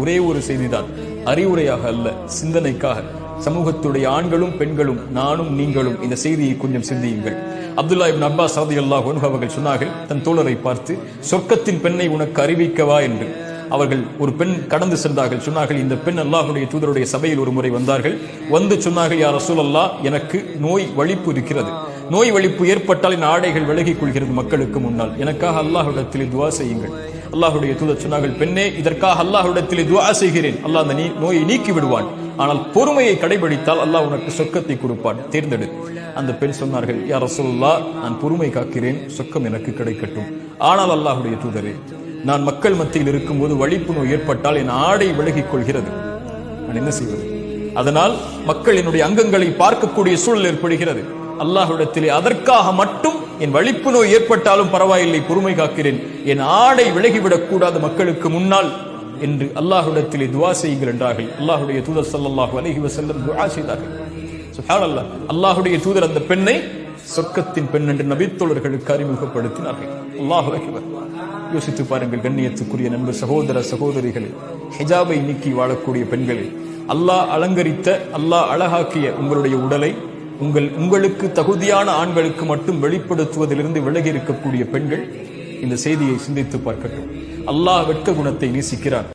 ஒரே ஒரு செய்திதான். அறிவுரையாக அல்ல சிந்தனைக்காக. சமூகத்துடைய ஆண்களும் பெண்களும் நானும் நீங்களும் இந்த செய்தியை கொஞ்சம் சிந்தியுங்கள். அப்துல்லா இப்னு அப்பாஸ் ரலியல்லாஹு அல்லாஹ் அவர்கள் சொன்னார்கள் தன் தோழரை பார்த்து சொர்க்கத்தின் பெண்ணை உனக்கு அறிவிக்கவா என்று. அவர்கள் ஒரு பெண் கடந்து சென்றார்கள். சொன்னார்கள் இந்த பெண் அல்லாஹுடைய தூதருடைய சபையில் ஒரு முறை வந்தார்கள். வந்து சொன்னார்கள் யார் ரசூலல்லாஹ் எனக்கு நோய் வலிப்பு இருக்கிறது. நோய் வலிப்பு ஏற்பட்டால் என் ஆடைகள் விலகிக் கொள்கிறது மக்களுக்கு முன்னால். எனக்காக அல்லாஹ் துவா செய்யுங்கள். அல்லாஹுடைய தூதர் சொன்னார்கள் பெண்ணே இதற்காக அல்லாஹ்விடத்தில் துவா செய்கிறேன். அல்லாஹ் அந்த நீ- நோயை நீக்கி விடுவான் ஆனால் பொறுமையை கடைபிடித்தால் அல்லாஹ் உனக்கு சொர்க்கத்தை கொடுப்பான். தேர்ந்தெடு அந்த பெண் சொன்னார்கள் யார் ரசோல்லா நான் பொறுமை காக்கிறேன் சொர்க்கம் எனக்கு கிடைக்கட்டும். ஆனால் அல்லாஹுடைய தூதரே நான் மக்கள் மத்தியில் இருக்கும்போது வழிப்பு நோய் ஏற்பட்டால் என் ஆடை விலகிக் கொள்கிறது. நான் என்ன செய்வது? அதனால் மக்கள் என்னுடைய அங்கங்களை பார்க்கக்கூடிய சூழல் ஏற்படுகிறது. அல்லாஹுடத்திலே அதற்காக மட்டும் என் வலிப்பு நோய் ஏற்பட்டாலும் பரவாயில்லை பொறுமை காக்கிறேன். என் ஆடை விலகிவிடக் கூடாது மக்களுக்கு முன்னால் என்று அல்லாஹுடத்திலே துவா செய்யுங்கள் என்றார்கள். அல்லாஹ்வுடைய தூதர் சல்லாஹு அலஹி வசல்லம் துவா செய்தார்கள். சுப்ஹானல்லாஹ் அல்லாஹ்வுடைய தூதர் அந்த பெண்ணை சொர்க்கத்தின் பெண் என்று நபித்தோழர்களுக்கு அறிமுகப்படுத்தினார்கள். அல்லாஹு அக்பர். யோசித்து பாருங்கள் கண்ணியத்துக்குரிய நண்பர் சகோதர சகோதரிகளே ஹிஜாபை நீக்கி வாழக்கூடிய பெண்களே அல்லாஹ் அலங்கரித்த அல்லாஹ் அழகாக்கிய உங்களுடைய உடலை உங்கள் உங்களுக்கு தகுதியான ஆண்களுக்கு மட்டும் வெளிப்படுத்துவதிலிருந்து விலகி இருக்கக்கூடிய பெண்கள் இந்த செய்தியை சிந்தித்து பார்க்கட்டும். அல்லாஹ் வெட்க குணத்தை நேசிக்கிறார்